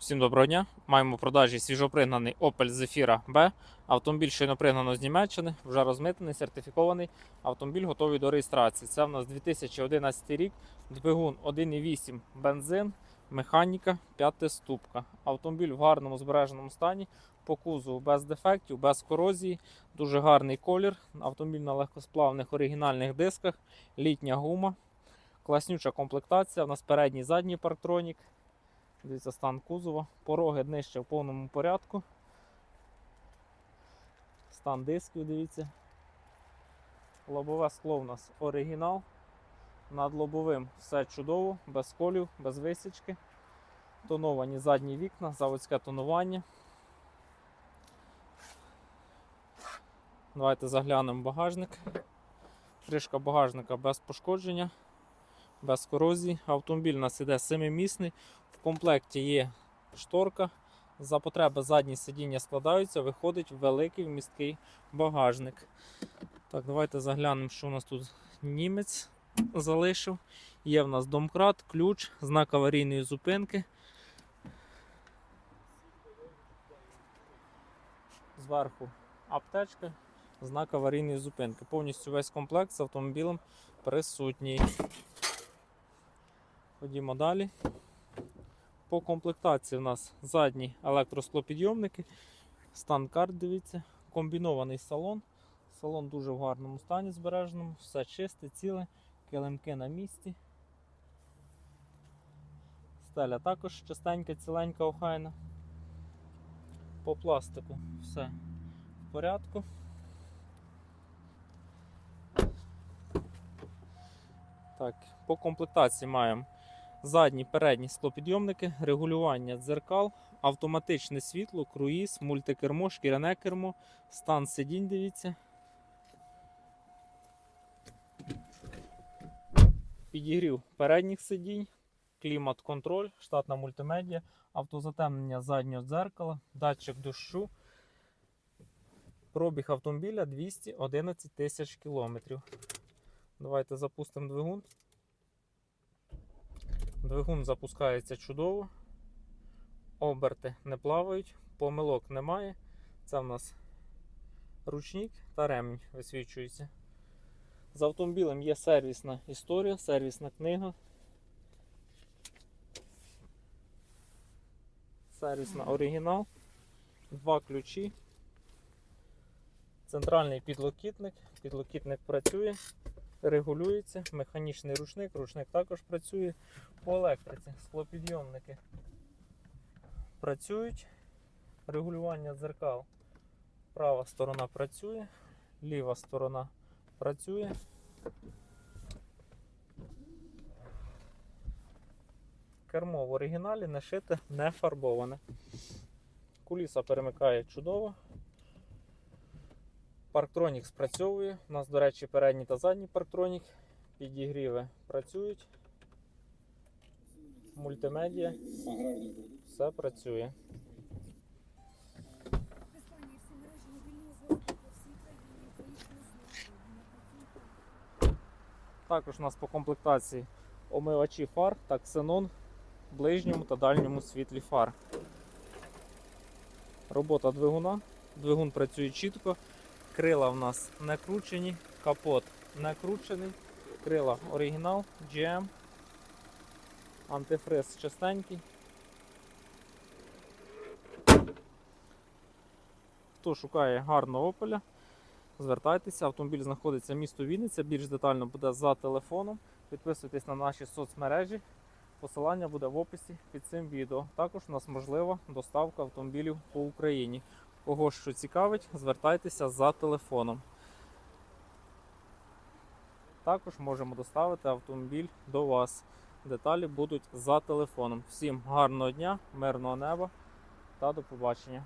Всім доброго дня. Маємо в продажі свіжопригнаний Opel Zafira B. Автомобіль щойно пригнано з Німеччини, вже розмитнений, сертифікований. Автомобіль готовий до реєстрації. Це в нас 2011 рік, двигун 1,8 бензин, механіка, п'ятиступка. Автомобіль в гарному збереженому стані, по кузову без дефектів, без корозії, дуже гарний колір. Автомобіль на легкосплавних оригінальних дисках, літня гума, класнюча комплектація. У нас передній задній парктронік. Дивіться стан кузова. Пороги днище в повному порядку. Стан дисків, дивіться. Лобове скло у нас оригінал. Над лобовим все чудово, без колів, без висічки. Тоновані задні вікна, заводське тонування. Давайте заглянемо в багажник. Кришка багажника без пошкодження, без корозії. Автомобіль у нас іде семимісний. В комплекті є шторка. За потреби задні сидіння складаються, виходить великий вмісткий багажник. Так, давайте заглянемо, що у нас тут німець залишив. Є в нас домкрат, ключ, знак аварійної зупинки. Зверху аптечка, знак аварійної зупинки. Повністю весь комплект з автомобілем присутній. Ходімо далі. По комплектації у нас задні електросклопідйомники, стан карт, дивіться, комбінований салон. Салон дуже в гарному стані збереженому, все чисте, ціле, килимки на місці. Стеля також чистенька, ціленька, охайна. По пластику все в порядку. Так, по комплектації маємо задні передні склопідйомники, регулювання дзеркал, автоматичне світло, круїз, мультикермо, шкіряне кермо, стан сидінь, дивіться. Підігрів передніх сидінь, клімат-контроль, штатна мультимедіа, автозатемнення заднього дзеркала, датчик дощу. Пробіг автомобіля 211 тисяч кілометрів. Давайте запустимо двигун. Двигун запускається чудово. Оберти не плавають, помилок немає. Це в нас ручник та ремінь висвічується. З автомобілем є сервісна історія, сервісна книга. Сервісна оригінал. Два ключі. Центральний підлокітник. Підлокітник працює регулюється, механічний ручник, ручник також працює по електриці, склопідйомники працюють, регулювання дзеркал. Права сторона працює, ліва сторона працює. Кермо в оригіналі не шите, не фарбоване. Куліса перемикає чудово. Парктронік спрацьовує. У нас, до речі, передній та задній парктронік. Підігріви працюють. Мультимедіа. Все працює. Також у нас по комплектації омивачі фар та ксенон в ближньому та дальньому світлі фар. Робота двигуна. Двигун працює чітко. Крила в нас не кручені, капот не кручений. Крила оригінал, GM. Антифриз чистенький. Хто шукає гарного опеля, звертайтеся. Автомобіль знаходиться в місто Вінниця. Більш детально буде за телефоном. Підписуйтесь на наші соцмережі. Посилання буде в описі під цим відео. Також у нас можлива доставка автомобілів по Україні. Кого що цікавить, звертайтеся за телефоном. Також можемо доставити автомобіль до вас. Деталі будуть за телефоном. Всім гарного дня, мирного неба та до побачення.